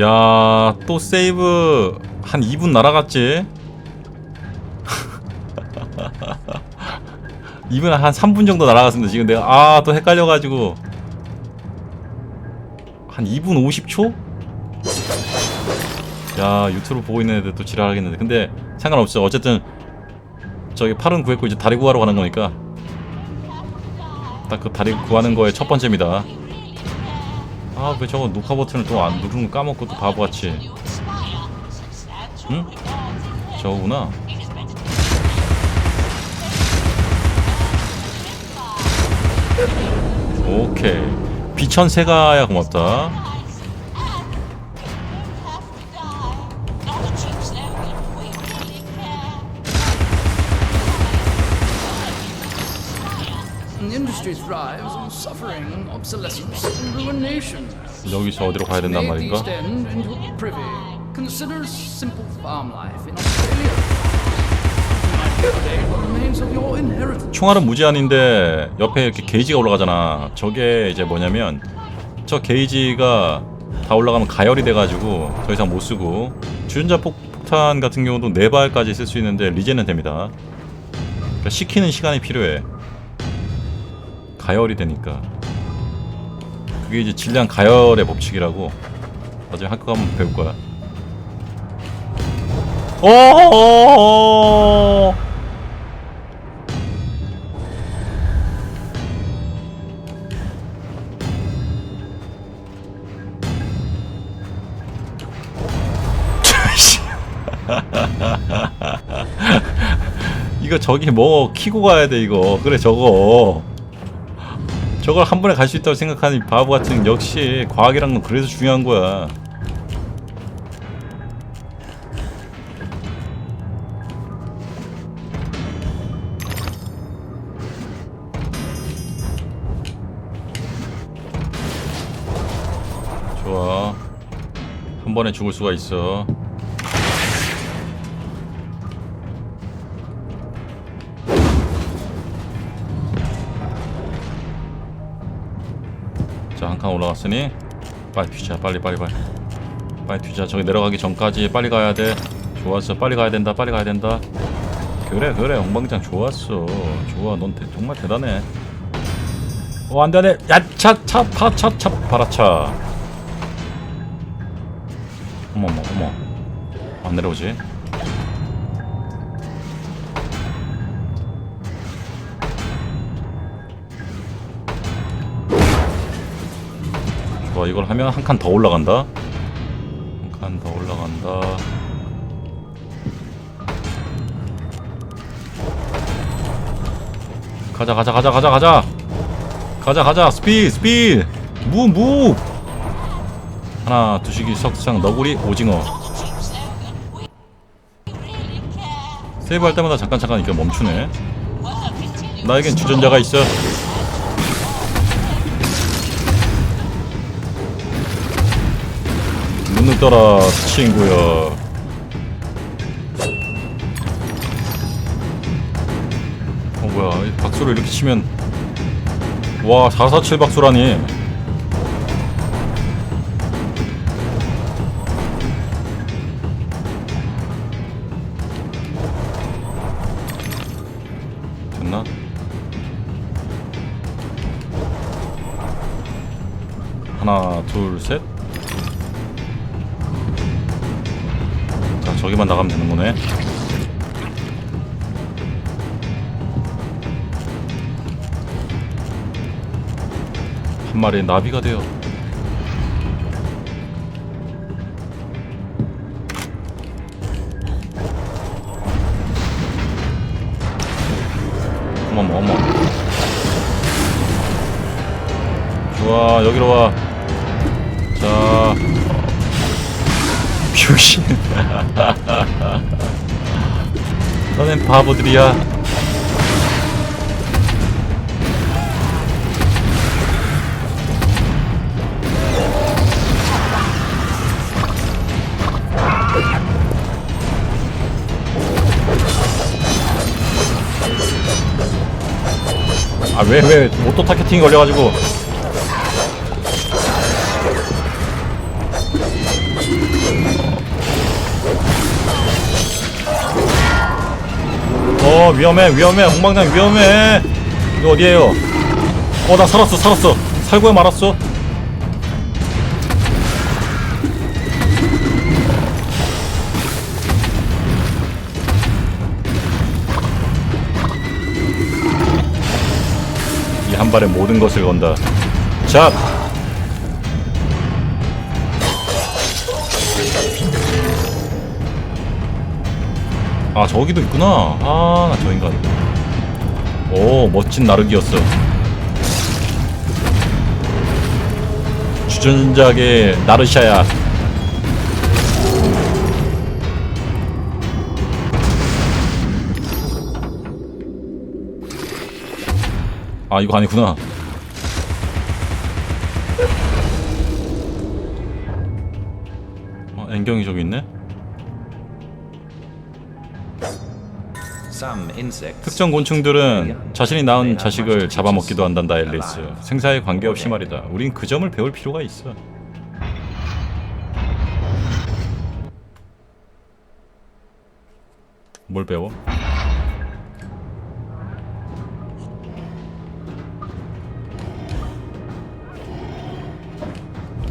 야, 또 세이브 한 2분 날아갔지? 2분 한 3분 정도 날아갔습니다. 지금 내가 아, 또 헷갈려 가지고 한 2분 50초? 야, 유튜브 보고 있는 애들 또 지랄하겠는데. 근데 상관없어. 어쨌든 저기 팔은 구했고 이제 다리 구하러 가는 거니까 딱 그 다리 구하는 거의 첫 번째입니다. 아, 왜 저거 녹화 버튼을 또 안 누르는 거 까먹고 또 바보같이. 응? 저거구나. 오케이. 비천세가야 고맙다. 여기서 어디로 가야 된단 말인가? Consider simple farm life in Australia. 총알은 무제한인데 옆에 이렇게 게이지가 올라가잖아. 저게 이제 뭐냐면 저 게이지가 다 올라가면 가열이 돼가지고 더 이상 못 쓰고 주전자 폭, 폭탄 같은 경우도 네 발까지 쓸 수 있는데 리젠은 됩니다. 그러니까 식히는 시간이 필요해. 가열이 되니까. 그게 이제 질량 가열의 법칙이라고 나중에 학교 가면 배울 거야. 오! 이거 저기 뭐 키고 가야 돼 이거 그래 저거 저걸 한 번에 갈 수 있다고 생각하는 이 바보 같은 역시 과학이란 건 그래서 중요한 거야. 좋아. 한 번에 죽을 수가 있어 자 한 칸 올라갔으니 빨리 튀자 빨리 빨리 빨리. 빨리 튀자. 저기 내려가기 전까지 빨리 가야 돼. 좋았어. 빨리 가야 된다 빨리 가야 된다. 그래 그래. 엉방장 좋았어. 좋아. 넌 대- 정말 대단해. 어 안돼 야차차 파차차 파라차. 어머머 어머. 안 내려오지 좋아 이걸 하면 한 칸 더 올라간다. 한 칸 더 올라간다. 가자 가자 가자 가자 가자. 가자 가자. 스피드 스피드. 무무. 하나 두식이 석상 너구리 오징어. 세이브할 때마다 잠깐 잠깐 이렇게 멈추네. 나에겐 주전자가 있어 떠라 친구야 어 뭐야 이 박수를 이렇게 치면. 와447 박수라니 자 저기만 나가면 되는 거네. 한 마리의 나비가 되어. 어머머 어머. 좋아 여기로 와자 병신 너넨 바보들이야. 아 왜 왜 오토 타겟팅이 걸려가지고 어 위험해 위험해. 엉망장 위험해. 이거 어디에요? 어 나 살았어 살았어. 살고야 말았어. 이 한 발에 모든 것을 건다. 자 아 저기도 있구나. 아나 저 인간 오 멋진 나르기였어. 주전작의 나르샤야. 아 이거 아니구나. 어, 앵경이 저기 있네 특정 곤충들은 자신이 낳은 자식을 잡아먹기도 한단다 앨리스. 생사에 관계없이 말이다. 우린 그 점을 배울 필요가 있어. 뭘 배워?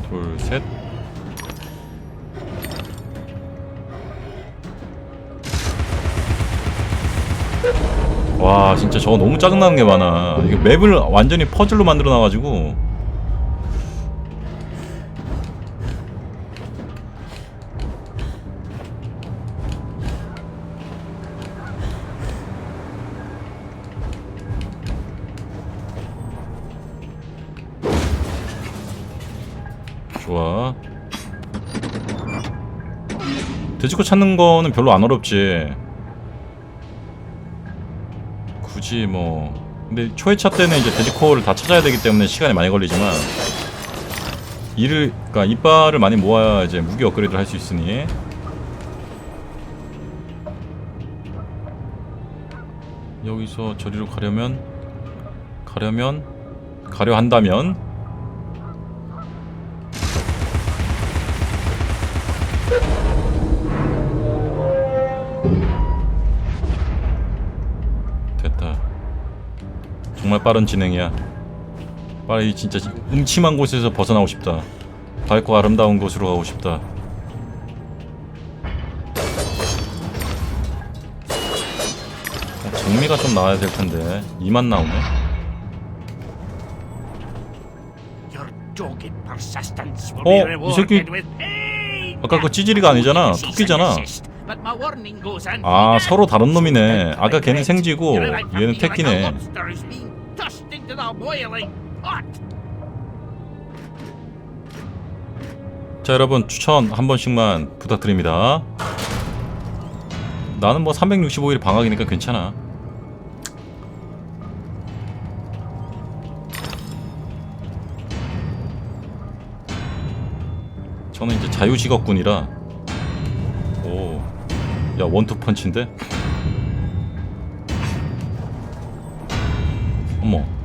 둘 셋 와 진짜 저거 너무 짜증나는 게 많아. 이게 맵을 완전히 퍼즐로 만들어 놔가지고. 좋아. 돼지코 찾는 거는 별로 안 어렵지 굳이 뭐. 근데 초회차 때는 이제 돼지코어를 다 찾아야 되기 때문에 시간이 많이 걸리지만 이를 그러니까 이빨을 많이 모아야 이제 무기 업그레이드를 할 수 있으니. 여기서 저리로 가려면 가려면 가려 한다면 정말 빠른 진행이야. 빨리 진짜 음침한 곳에서 벗어나고 싶다. 밝고 아름다운 곳으로 가고 싶다. 어, 정미가 좀 나와야 될 텐데 이만 나오네. 어, 이 새끼. 아까 그 찌질이가 아니잖아. 토끼잖아. 아 서로. 다른 놈이네. 아까 걔는 생쥐고 얘는 태끼네. The boiling pot. 자 여러분 추천 한 번씩만 부탁드립니다. 나는 뭐 365일 방학이니까 괜찮아. 저는 이제 자유직업군이라 오야 원투펀치인데? 어머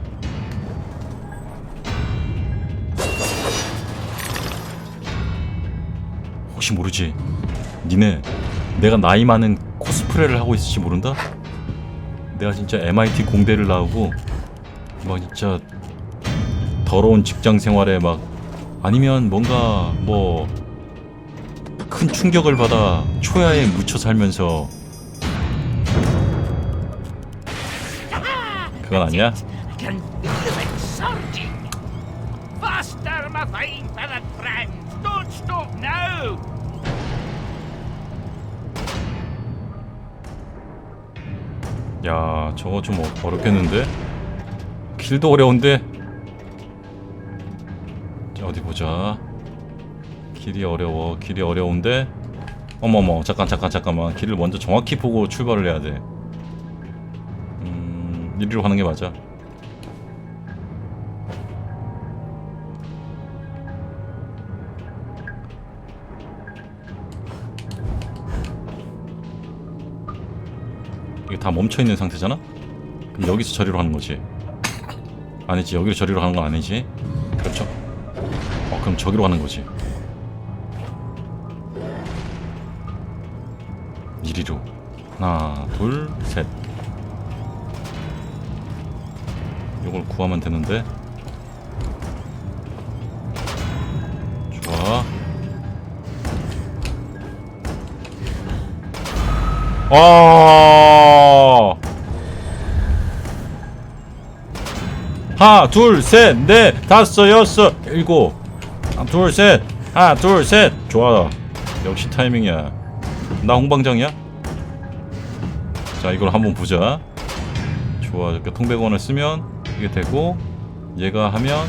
혹시 모르지 니네 내가 나이 많은 코스프레를 하고 있을지 모른다? 내가 진짜 MIT 공대를 나오고 막 진짜 더러운 직장 생활에 막 아니면 뭔가 뭐 큰 충격을 받아 초야에 묻혀 살면서 그건 아니야? Stop now. 야 저거 좀 어- 어렵겠는데? 길도 어려운데? 자 어디 보자 길이 어려워 길이 어려운데? 어머머 잠깐 잠깐 잠깐만 길을 먼저 정확히 보고 출발을 해야 돼 음... 이리로 가는 게 맞아 이게 다 멈춰있는 상태잖아? 그럼 여기서 저리로 하는 거지. 아니지 여기로 저리로 가는 건 아니지. 그렇죠? 어 그럼 저기로 가는 거지. 이리로. 하나 둘셋. 이걸 구하면 되는데. 좋아. 아 하나 둘셋넷 다섯 여섯 일곱. 하나 둘셋. 하나 둘셋. 좋아. 역시 타이밍이야. 나 홍방장이야? 자 이걸 한번 보자. 좋아. 이렇게 통백원을 쓰면 이게 되고 얘가 하면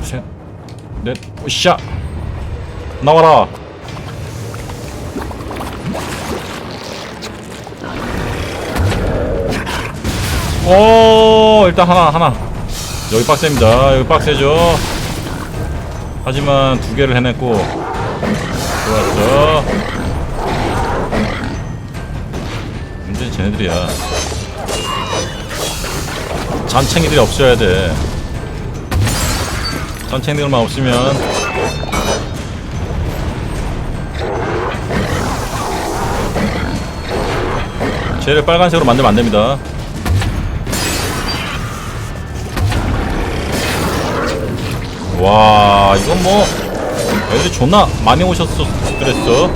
둘셋넷. 오샤! 나와라 오 일단 하나 하나. 여기 빡셉니다. 여기 빡세죠. 하지만 두 개를 해냈고. 좋았어 문제는 쟤네들이야. 잔챙이들이 없어야 돼. 잔챙이들만 없으면. 쟤를 빨간색으로 만들면 안됩니다 와 이건 뭐 애들이 존나 많이 오셨어 그랬어.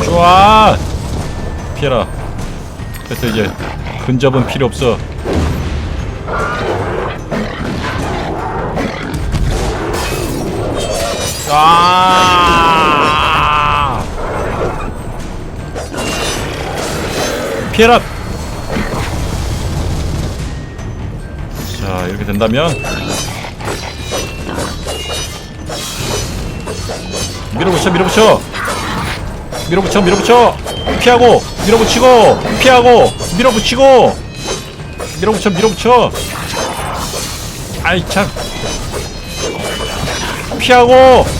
와 좋아. 피해라. 됐어 이제 근접은 필요 없어 아! 피해라! 자, 이렇게 된다면 밀어붙여, 밀어붙여! 밀어붙여, 밀어붙여! 피하고! 밀어붙이고! 피하고! 밀어붙이고! 밀어붙여, 밀어붙여! 아이, 참! 피하고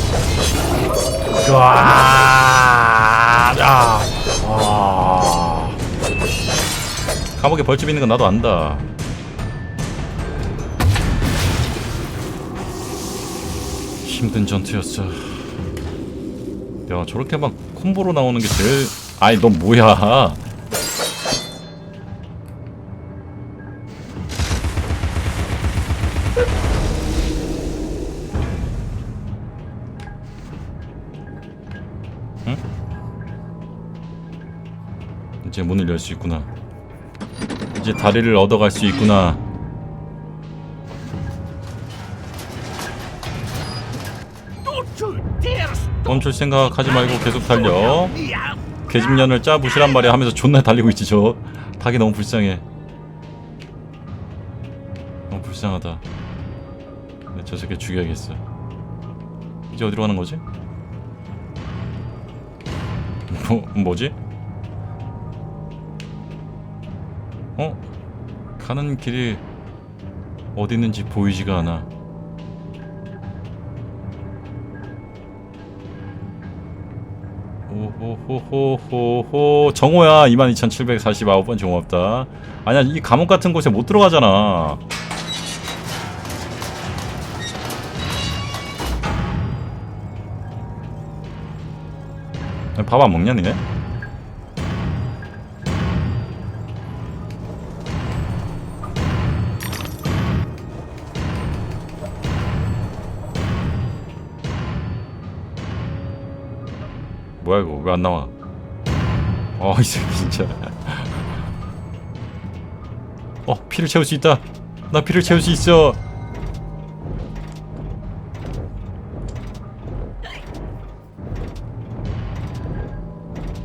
와, 아, 와. 감옥에 벌집 있는 건 나도 안다. 힘든 전투였어. 야, 저렇게 막 콤보로 나오는 게 제일 아이, 넌 뭐야? 수 있구나. 이제 다리를 얻어갈 수 있구나. 멈출 생각 하지 말고 계속 달려. me out. 계집년을 짜 부시란 말이야 하면서 존나 달리고 있지 저. 닭이 너무 불쌍해. 너무 불쌍하다. 저 새끼 죽여야겠어. 이제 어디로 가는 거지? 뭐 뭐지? 어? 가는 길이 어디 있는지 보이지가 않아. 오호호호호호 정호야 22,749번 고맙다 아니야 이 감옥 같은 곳에 못 들어가잖아 밥 안 먹냐 니네? 왜 안 나와? 어 이 새끼 진짜. 어 피를 채울 수 있다. 나 피를 채울 수 있어.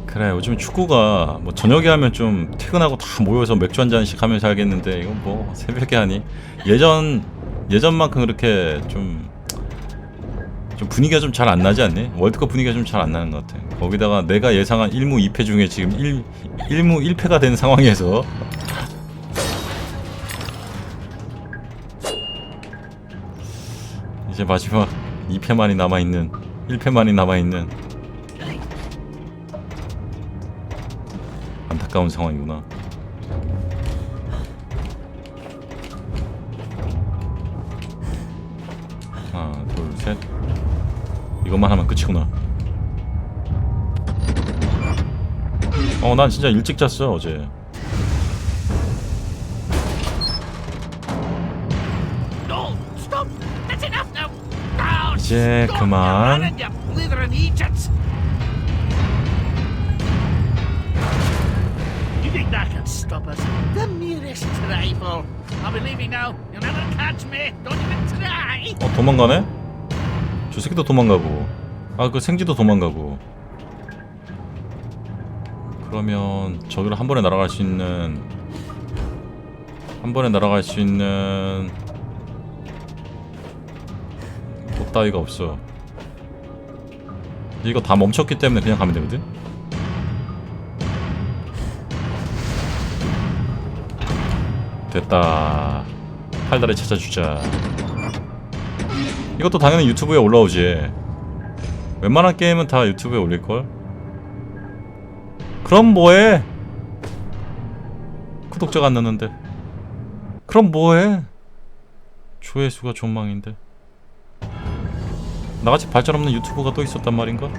그래 요즘 축구가 뭐 저녁에 하면 좀 퇴근하고 다 모여서 맥주 한 잔씩 하면서 하겠는데 이건 뭐 새벽에 하니 예전 예전만큼 그렇게 좀 좀 분위기가 좀 잘 안 나지 않니? 월드컵 분위기가 좀 잘 안 나는 것 같아. 거기다가 내가 예상한 1무 2패 중에 지금 1, 1무 1패가 된 상황에서 이제 마지막 2패만이 남아있는 1패만이 남아있는 가까운 상황이구나. 하나, 둘, 셋. 이것만 하면 끝이구나. 어, 난 진짜 일찍 잤어 어제. 이제 그만. your running, you blithering Egypts! You think that can stop us? The merest trifle. I'll be leaving now. You'll never catch me. Don't even try. 어 도망가네? 저 새끼도 도망가고. 아 그 생지도 도망가고. 그러면 저기로 한 번에 날아갈 수 있는 한 번에 날아갈 수 있는 곳 따위가 없어. 이거 다 멈췄기 때문에 그냥 가면 되거든? 됐다. 팔다리 찾아주자 이것도 당연히 유튜브에 올라오지. 웬만한 게임은 다 유튜브에 올릴걸? 그럼 뭐해? 구독자가 안 넣는데. 그럼 뭐해? 조회수가 존망인데. 나같이 발전 없는 유튜브가 또 있었단 말인가?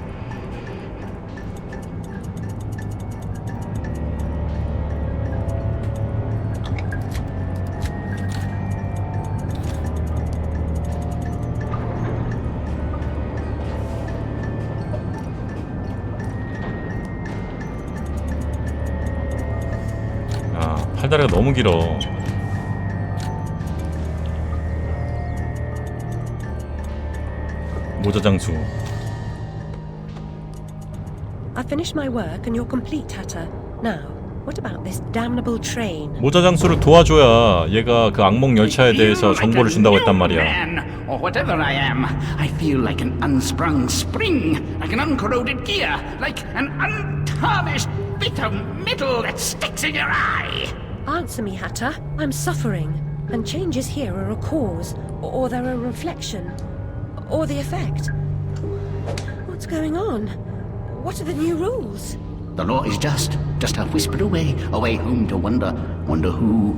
길어. 모자 장수. I finished my work and you're complete, Hatter. Now, what about this damnable train? 모자 장수를 도와줘야 얘가 그 악몽 열차에 대해서 정보를 준다고 했단 말이야. Man, or whatever I am, I feel like an unsprung spring, like an uncorroded gear, like an untarnished bit of metal that sticks in your eye. Answer me, Hatter. I'm suffering. And changes here are a cause, or they're a reflection, or the effect. What's going on? What are the new rules? The law is just, just a whisper away, away home to wonder, wonder who,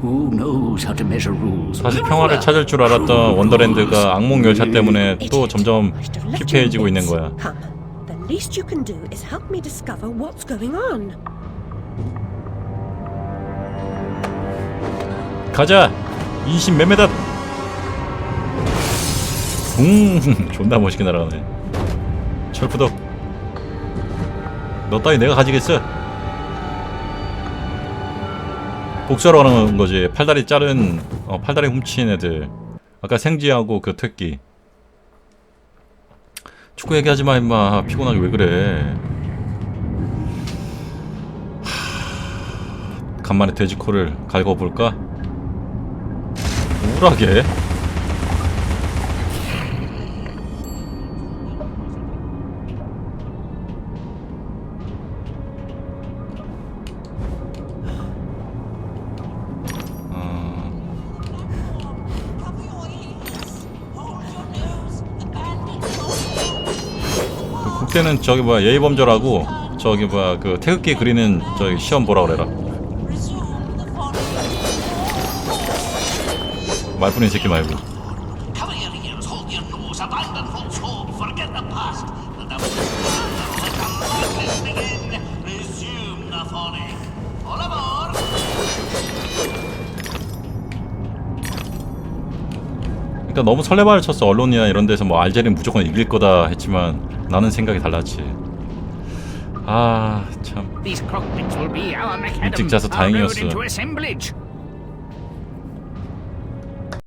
who knows how to measure rules. 사실 평화를 찾을 줄 알았던 원더랜드가 악몽 열차 때문에 또 Idiot. 점점 I should have left you in 피폐해지고 있는 bits. 거야. Come. The least you can do is help me discover what's going on. 가자. 인신 매매다. 붕 존나 멋있게 날아가네. 철푸덕. 너 따위 내가 가지겠어. 복수하러 가는 거지. 팔다리 자른 어, 팔다리 훔친 애들. 아까 생지하고 그 퇴끼. 축구 얘기하지 마 임마. 피곤하게 왜 그래. 하... 간만에 돼지코를 갈궈볼까? 우울하게. 그 국대는 저기 뭐야 예의범절하고 저기 뭐야 그 태극기 그리는 저기 시험 보라 그래라 말뿐인 새끼 말고! 그러니까 너무 설레발을 쳤어 언론이나 이런 데서 뭐 알제리는 무조건 이길 거다 했지만 나는 생각이 달랐지 아참 일찍 자서 다행이었어.